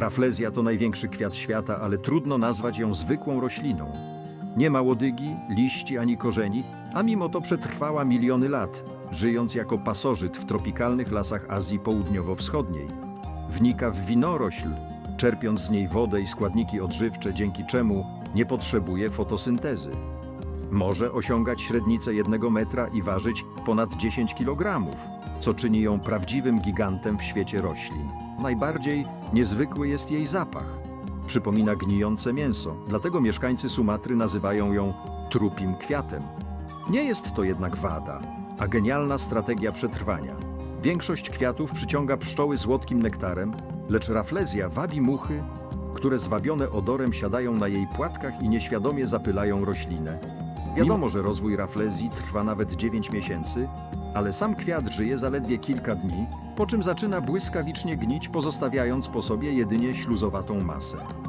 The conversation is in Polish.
Raflezja to największy kwiat świata, ale trudno nazwać ją zwykłą rośliną. Nie ma łodygi, liści ani korzeni, a mimo to przetrwała miliony lat, żyjąc jako pasożyt w tropikalnych lasach Azji Południowo-Wschodniej. Wnika w winorośl, czerpiąc z niej wodę i składniki odżywcze, dzięki czemu nie potrzebuje fotosyntezy. Może osiągać średnicę jednego metra i ważyć ponad 10 kg, co czyni ją prawdziwym gigantem w świecie roślin. Najbardziej niezwykły jest jej zapach. Przypomina gnijące mięso, dlatego mieszkańcy Sumatry nazywają ją trupim kwiatem. Nie jest to jednak wada, a genialna strategia przetrwania. Większość kwiatów przyciąga pszczoły słodkim nektarem, lecz raflezja wabi muchy, które zwabione odorem siadają na jej płatkach i nieświadomie zapylają roślinę. Wiadomo, że rozwój raflezji trwa nawet 9 miesięcy, ale sam kwiat żyje zaledwie kilka dni, po czym zaczyna błyskawicznie gnić, pozostawiając po sobie jedynie śluzowatą masę.